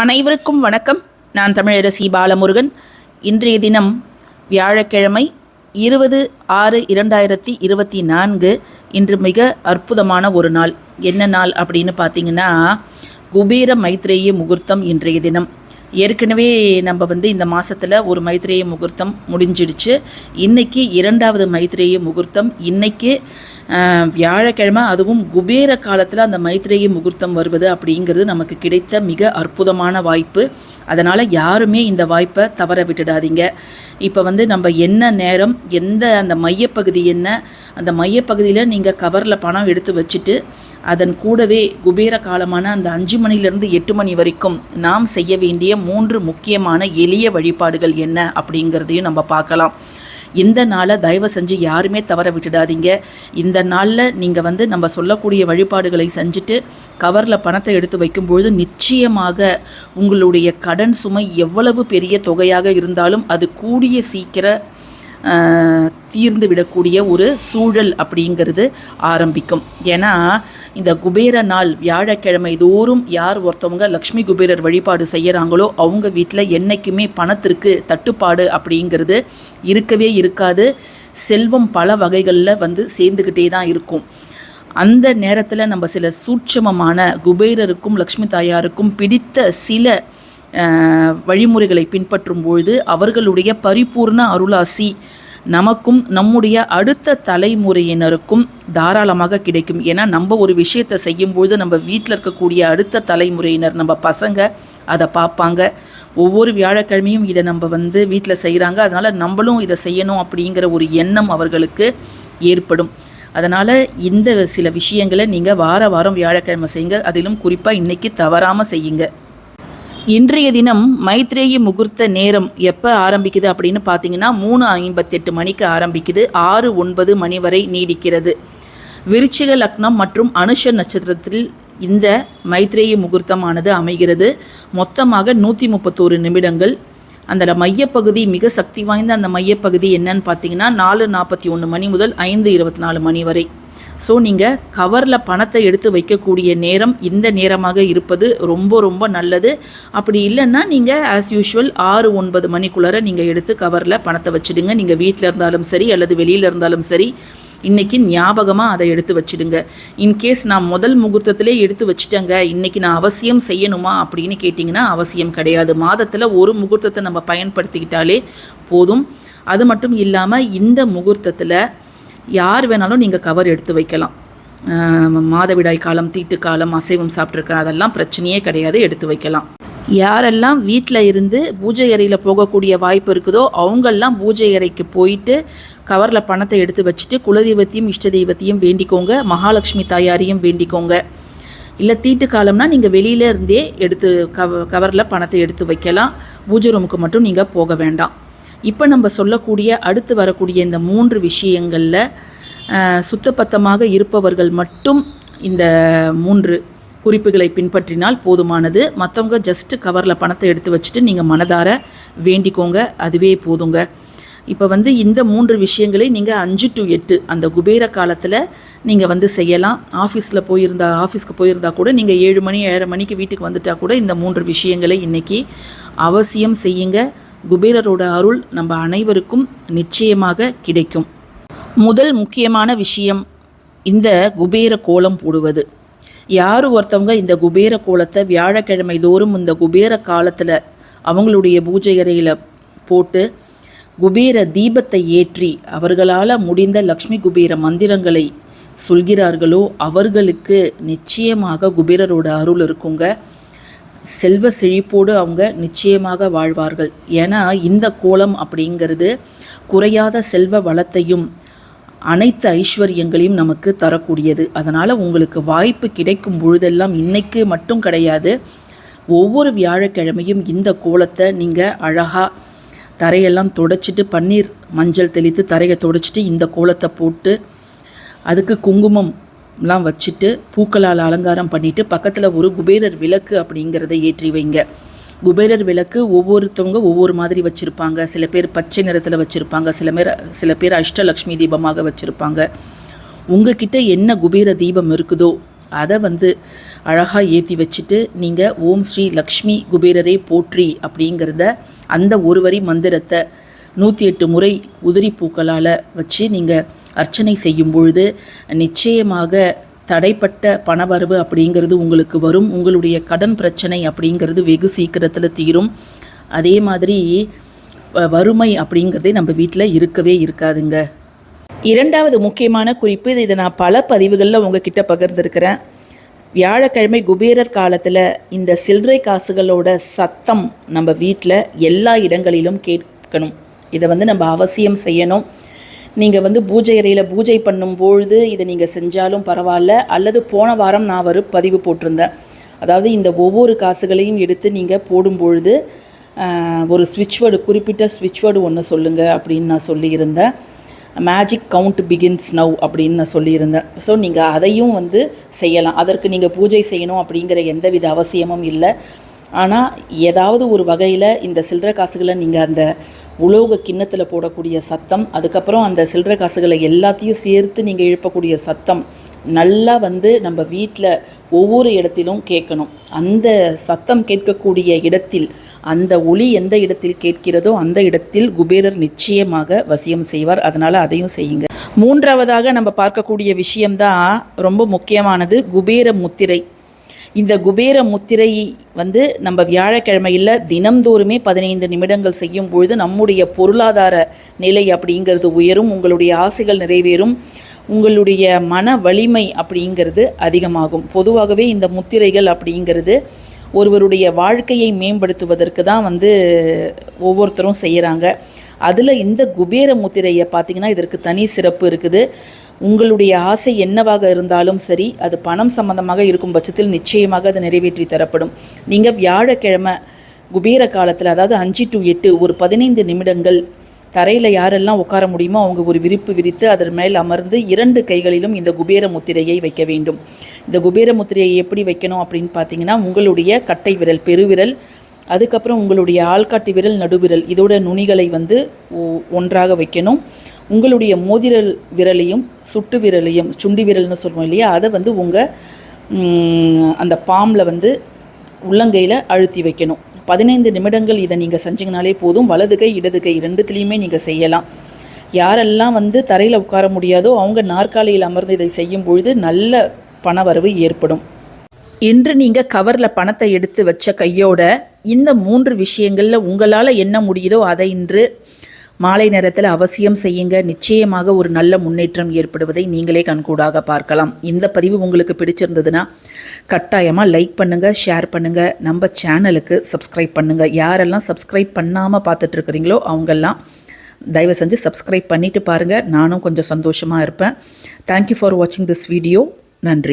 அனைவருக்கும் வணக்கம். நான் தமிழரசி பாலமுருகன். இன்றைய தினம் வியாழக்கிழமை இருபது ஆறு இரண்டாயிரத்தி இருபத்தி நான்கு. இன்று மிக அற்புதமான ஒரு நாள். என்ன நாள் அப்படின்னு பார்த்தீங்கன்னா குபேர மைத்ரேய முகூர்த்தம் இன்றைய தினம். ஏற்கனவே நம்ம வந்து இந்த மாதத்தில் ஒரு மைத்ரேய முகூர்த்தம் முடிஞ்சிடுச்சு. இன்றைக்கி இரண்டாவது மைத்ரேய முகூர்த்தம். இன்றைக்கி வியாழக்கிழமை அதுவும் குபேர காலத்தில் அந்த மைத்ரேய முகூர்த்தம் வருவது அப்படிங்கிறது நமக்கு கிடைத்த மிக அற்புதமான வாய்ப்பு. அதனால் யாருமே இந்த வாய்ப்பை தவற விட்டுடாதீங்க. இப்போ வந்து நம்ம என்ன நேரம் எந்த அந்த மையப்பகுதி என்ன அந்த மையப்பகுதியில் நீங்கள் கவரில் பணம் எடுத்து வச்சுட்டு அதன் கூடவே குபேர காலமான அந்த அஞ்சு மணிலிருந்து எட்டு மணி வரைக்கும் நாம் செய்ய வேண்டிய மூன்று முக்கியமான எளிய வழிபாடுகள் என்ன அப்படிங்கிறதையும் நம்ம பார்க்கலாம். இந்த நாளை தயவு செஞ்சு யாருமே தவற விட்டுடாதீங்க. இந்த நாளில் நீங்கள் வந்து நம்ம சொல்லக்கூடிய வழிபாடுகளை செஞ்சுட்டு கவரில் பணத்தை எடுத்து வைக்கும்பொழுது நிச்சயமாக உங்களுடைய கடன் சுமை எவ்வளவு பெரிய தொகையாக இருந்தாலும் அது கூடிய சீக்கிர தீர்ந்து விடக்கூடிய ஒரு சூழல் அப்படிங்கிறது ஆரம்பிக்கும். ஏன்னா இந்த குபேர நாள் வியாழக்கிழமை தோறும் யார் ஒருத்தவங்க லக்ஷ்மி குபேரர் வழிபாடு செய்கிறாங்களோ அவங்க வீட்டில் என்றைக்குமே பணத்திற்கு தட்டுப்பாடு அப்படிங்கிறது இருக்கவே இருக்காது. செல்வம் பல வகைகளில் வந்து சேர்ந்துக்கிட்டே தான் இருக்கும். அந்த நேரத்தில் நம்ம சில சூட்சமமான குபேரருக்கும் லக்ஷ்மி தாயாருக்கும் பிடித்த சில வழிமுறைகளை பின்பற்றும் பொழுது அவர்களுடைய பரிபூர்ண அருளாசி நமக்கும் நம்முடைய அடுத்த தலைமுறையினருக்கும் தாராளமாக கிடைக்கும். ஏன்னா நம்ம ஒரு விஷயத்தை செய்யும்பொழுது நம்ம வீட்டில் இருக்கக்கூடிய அடுத்த தலைமுறையினர் நம்ம பசங்க அதை பார்ப்பாங்க. ஒவ்வொரு வியாழக்கிழமையும் இதை நம்ம வந்து வீட்டில் செய்கிறாங்க அதனால் நம்மளும் இதை செய்யணும் அப்படிங்கிற ஒரு எண்ணம் அவர்களுக்கு ஏற்படும். அதனால் இந்த சில விஷயங்களை நீங்கள் வார வாரம் வியாழக்கிழமை செய்யுங்க. அதிலும் குறிப்பாக இன்றைக்கி தவறாமல் செய்யுங்க. இன்றைய தினம் மைத்ரேயி முகூர்த்த நேரம் எப்போ ஆரம்பிக்குது அப்படின்னு பார்த்தீங்கன்னா மூணு ஐம்பத்தெட்டு மணிக்கு ஆரம்பிக்குது. ஆறு ஒன்பது மணி வரை நீடிக்கிறது. விருச்சிக லக்னம் மற்றும் அனுஷ நட்சத்திரத்தில் இந்த மைத்ரேயி முகூர்த்தமானது அமைகிறது. மொத்தமாக நூற்றி முப்பத்தோரு நிமிடங்கள். அந்த மையப்பகுதி மிக சக்தி வாய்ந்த அந்த மையப்பகுதி என்னன்னு பார்த்தீங்கன்னா நாலு நாற்பத்தி ஒன்று மணி முதல் ஐந்து இருபத்தி நாலு மணி வரை. ஸோ நீங்கள் கவரில் பணத்தை எடுத்து வைக்கக்கூடிய நேரம் இந்த நேரமாக இருப்பது ரொம்ப ரொம்ப நல்லது. அப்படி இல்லைன்னா நீங்கள் ஆஸ் யூஷுவல் ஆறு ஒன்பது மணிக்குள்ளார நீங்கள் எடுத்து கவரில் பணத்தை வச்சுடுங்க. நீங்கள் வீட்டில் இருந்தாலும் சரி அல்லது வெளியில் இருந்தாலும் சரி இன்றைக்கி ஞாபகமாக அதை எடுத்து வச்சிடுங்க. இன்கேஸ் நான் முதல் முகூர்த்தத்திலே எடுத்து வச்சுட்டேங்க இன்றைக்கி நான் அவசியம் செய்யணுமா அப்படின்னு கேட்டிங்கன்னா அவசியம் கிடையாது. மாதத்தில் ஒரு முகூர்த்தத்தை நம்ம பயன்படுத்திக்கிட்டாலே போதும். அது மட்டும் இல்லாமல் இந்த முகூர்த்தத்தில் யார் வேணாலும் நீங்கள் கவர் எடுத்து வைக்கலாம். மாதவிடாய் காலம் தீட்டு காலம் அசைவம் சாப்பிட்ருக்க அதெல்லாம் பிரச்சனையே கிடையாது எடுத்து வைக்கலாம். யாரெல்லாம் வீட்டில் இருந்து பூஜை அறையில் போகக்கூடிய வாய்ப்பு இருக்குதோ அவங்கெல்லாம் பூஜை அறைக்கு போயிட்டு கவரில் பணத்தை எடுத்து வச்சுட்டு குலதெய்வத்தையும் இஷ்ட தெய்வத்தையும் வேண்டிக்கோங்க மகாலட்சுமி தாயாரையும் வேண்டிக்கோங்க. இல்லை தீட்டு காலம்னா நீங்கள் வெளியில இருந்தே எடுத்து கவ கவரில் பணத்தை எடுத்து வைக்கலாம். பூஜை ரூமுக்கு மட்டும் நீங்கள் போக வேண்டாம். இப்போ நம்ம சொல்லக்கூடிய அடுத்து வரக்கூடிய இந்த மூன்று விஷயங்களில் சுத்தப்பத்தமாக சுத்தபத்தமாக இருப்பவர்கள் மட்டும் இந்த மூன்று குறிப்புகளை பின்பற்றினால் போதுமானது. மற்றவங்க ஜஸ்ட்டு கவரில் பணத்தை எடுத்து வச்சுட்டு நீங்கள் மனதார வேண்டிக்கோங்க. அதுவே போதுங்க. இப்போ வந்து இந்த மூன்று விஷயங்களை நீங்கள் அஞ்சு டு எட்டு அந்த குபேர காலத்தில் நீங்கள் வந்து செய்யலாம். ஆஃபீஸில் போயிருந்தா ஆஃபீஸ்க்கு போயிருந்தா கூட நீங்கள் ஏழு மணி ஏழரை மணிக்கு வீட்டுக்கு வந்துட்டால் கூட இந்த மூன்று விஷயங்களை இன்றைக்கி அவசியம் செய்யுங்க. குபேரரோட அருள் நம்ம அனைவருக்கும் நிச்சயமாக கிடைக்கும். முதல் முக்கியமான விஷயம் இந்த குபேர கோலம் போடுவது. யார் ஒருத்தவங்க இந்த குபேர கோலத்தை வியாழக்கிழமை தோறும் இந்த குபேர காலத்தில் அவங்களுடைய பூஜை அறையில் போட்டு குபேர தீபத்தை ஏற்றி அவர்களால் முடிந்த லக்ஷ்மி குபேர மந்திரங்களை சொல்கிறார்களோ அவர்களுக்கு நிச்சயமாக குபேரரோட அருள் இருக்குங்க. செல்வ செழிப்போடு அவங்க நிச்சயமாக வாழ்வார்கள். ஏன்னா இந்த கோலம் அப்படிங்கிறது குறையாத செல்வ வளத்தையும் அனைத்து ஐஸ்வர்யங்களையும் நமக்கு தரக்கூடியது. அதனால் உங்களுக்கு வாய்ப்பு கிடைக்கும் பொழுதெல்லாம் இன்னைக்கு மட்டும் கிடையாது. ஒவ்வொரு வியாழக்கிழமையும் இந்த கோலத்தை நீங்கள் அழகாக தரையெல்லாம் தொடச்சிட்டு பன்னீர் மஞ்சள் தெளித்து தரையை தொடச்சிட்டு இந்த கோலத்தை போட்டு அதுக்கு குங்குமம் எல்லாம் வச்சுட்டு பூக்களால் அலங்காரம் பண்ணிவிட்டு பக்கத்தில் ஒரு குபேரர் விளக்கு அப்படிங்கிறத ஏற்றி வைங்க. குபேரர் விளக்கு ஒவ்வொருத்தவங்க ஒவ்வொரு மாதிரி வச்சுருப்பாங்க. சில பேர் பச்சை நிறத்தில் வச்சுருப்பாங்க. சில பேர் சில பேர் அஷ்டலக்ஷ்மி தீபமாக வச்சுருப்பாங்க. உங்ககிட்ட என்ன குபேர தீபம் இருக்குதோ அதை வந்து அழகாக ஏற்றி வச்சுட்டு நீங்கள் ஓம் ஸ்ரீ லக்ஷ்மி குபேரரே போற்றி அப்படிங்கிறத அந்த ஒரு வரி மந்திரத்தை நூற்றி எட்டு முறை உதிரி பூக்களால் வச்சு நீங்கள் அர்ச்சனை செய்யும் பொழுது நிச்சயமாக தடைப்பட்ட பணவரவு அப்படிங்கிறது உங்களுக்கு வரும். உங்களுடைய கடன் பிரச்சனை அப்படிங்கிறது வெகு சீக்கிரத்தில் தீரும். அதே மாதிரி வ- வறுமை அப்படிங்கிறதே நம்ம வீட்டில் இருக்கவே இருக்காதுங்க. இரண்டாவது முக்கியமான குறிப்பு இது இதை நான் பல பதிவுகளில் உங்ககிட்ட பகிர்ந்துருக்கிறேன். வியாழக்கிழமை குபேரர் காலத்தில் இந்த சில்லறை காசுகளோட சத்தம் நம்ம வீட்டில் எல்லா இடங்களிலும் கேட்கணும். இதை வந்து நம்ம அவசியம் செய்யணும். நீங்கள் வந்து பூஜை அறையில் பூஜை பண்ணும்பொழுது இதை நீங்கள் செஞ்சாலும் பரவாயில்ல. அல்லது போன வாரம் நான் ஒரு பதிவு போட்டிருந்தேன். அதாவது இந்த ஒவ்வொரு காசுகளையும் எடுத்து நீங்கள் போடும்பொழுது ஒரு ஸ்விட்ச் வேர்டு குறிப்பிட்ட ஸ்விட்ச் வேர்டு ஒன்று சொல்லுங்கள் அப்படின்னு நான் சொல்லியிருந்தேன். மேஜிக் கவுண்ட் பிகின்ஸ் நவ் அப்படின்னு நான் சொல்லியிருந்தேன். ஸோ நீங்கள் அதையும் வந்து செய்யலாம். அதற்கு நீங்கள் பூஜை செய்யணும் அப்படிங்கிற எந்தவித அவசியமும் இல்லை. ஆனால் ஏதாவது ஒரு வகையில் இந்த சில்லற காசுகளை நீங்கள் அந்த உலோக கிண்ணத்தில் போடக்கூடிய சத்தம் அதுக்கப்புறம் அந்த சில்லறை காசுகளை எல்லாத்தையும் சேர்த்து நீங்கள் எழுப்பக்கூடிய சத்தம் நல்லா வந்து நம்ம வீட்டில் ஒவ்வொரு இடத்திலும் கேட்கணும். அந்த சத்தம் கேட்கக்கூடிய இடத்தில் அந்த ஒளி எந்த இடத்தில் கேட்கிறதோ அந்த இடத்தில் குபேரர் நிச்சயமாக வசியம் செய்வார். அதனால் அதையும் செய்யுங்க. மூன்றாவதாக நம்ம பார்க்கக்கூடிய விஷயம்தான் ரொம்ப முக்கியமானது குபேர முத்திரை. இந்த குபேர முத்திரை வந்து நம்ம வியாழக்கிழமையில் தினம்தோறுமே பதினைந்து நிமிடங்கள் செய்யும் பொழுது நம்முடைய பொருளாதார நிலை அப்படிங்கிறது உயரும் உங்களுடைய ஆசைகள் நிறைவேறும் உங்களுடைய மன வலிமை அப்படிங்கிறது அதிகமாகும். பொதுவாகவே இந்த முத்திரைகள் அப்படிங்கிறது ஒருவருடைய வாழ்க்கையை மேம்படுத்துவதற்கு தான் வந்து ஒவ்வொருத்தரும் செய்கிறாங்க அதில் இந்த குபேர முத்திரையை பார்த்தீங்கன்னா இதற்கு தனி சிறப்பு இருக்குது. உங்களுடைய ஆசை என்னவாக இருந்தாலும் சரி அது பணம் சம்பந்தமாக இருக்கும் பட்சத்தில் நிச்சயமாக அது நிறைவேற்றி தரப்படும். நீங்கள் வியாழக்கிழமை குபேர காலத்தில் அதாவது அஞ்சு டு எட்டு ஒரு பதினைந்து நிமிடங்கள் தரையில் யாரெல்லாம் உட்கார முடியுமோ அவங்க ஒரு விரிப்பு விரித்து அதன் மேல் அமர்ந்து இரண்டு கைகளிலும் இந்த குபேர முத்திரையை வைக்க வேண்டும். இந்த குபேர முத்திரையை எப்படி வைக்கணும் அப்படின்னு பார்த்தீங்கன்னா உங்களுடைய கட்டை விரல் பெருவிரல் அதுக்கப்புறம் உங்களுடைய ஆள்காட்டி விரல் நடுவிரல் இதோட நுனிகளை வந்து ஒ- ஒன்றாக வைக்கணும். உங்களுடைய மோதிரல் விரலையும் சுட்டு விரலையும் சுண்டி விரல்னு சொல்லுவோம் இல்லையா? அதை வந்து உங்கள் அந்த பாம்பில் வந்து உள்ளங்கையில் அழுத்தி வைக்கணும். பதினைந்து நிமிடங்கள் இதை நீங்கள் செஞ்சிங்கனாலே போதும். வலது கை இடது கை ரெண்டுத்துலேயுமே நீங்கள் செய்யலாம். யாரெல்லாம் வந்து தரையில் உட்கார முடியாதோ அவங்க நாற்காலியில் அமர்ந்து இதை செய்யும் பொழுது நல்ல பணவரவு ஏற்படும். இன்று நீங்கள் கவரில் பணத்தை எடுத்து வச்ச கையோட இந்த மூன்று விஷயங்களில் உங்களால் என்ன முடியுதோ அதை இன்று மாலை நேரத்தில் அவசியம் செய்யுங்க. நிச்சயமாக ஒரு நல்ல முன்னேற்றம் ஏற்படுவதை நீங்களே கண்கூடாக பார்க்கலாம். இந்த பதிவு உங்களுக்கு பிடிச்சிருந்ததுன்னா கட்டாயமாக லைக் பண்ணுங்கள் ஷேர் பண்ணுங்கள் நம்ம சேனலுக்கு சப்ஸ்கிரைப் பண்ணுங்கள் யாரெல்லாம் சப்ஸ்கிரைப் பண்ணாமல் பார்த்துட்ருக்குறீங்களோ அவங்கெல்லாம் தயவு செஞ்சு சப்ஸ்கிரைப் பண்ணிவிட்டு பாருங்கள் நானும் கொஞ்சம் சந்தோஷமாக இருப்பேன். தேங்க்யூ ஃபார் வாட்சிங் திஸ் வீடியோ நன்றி.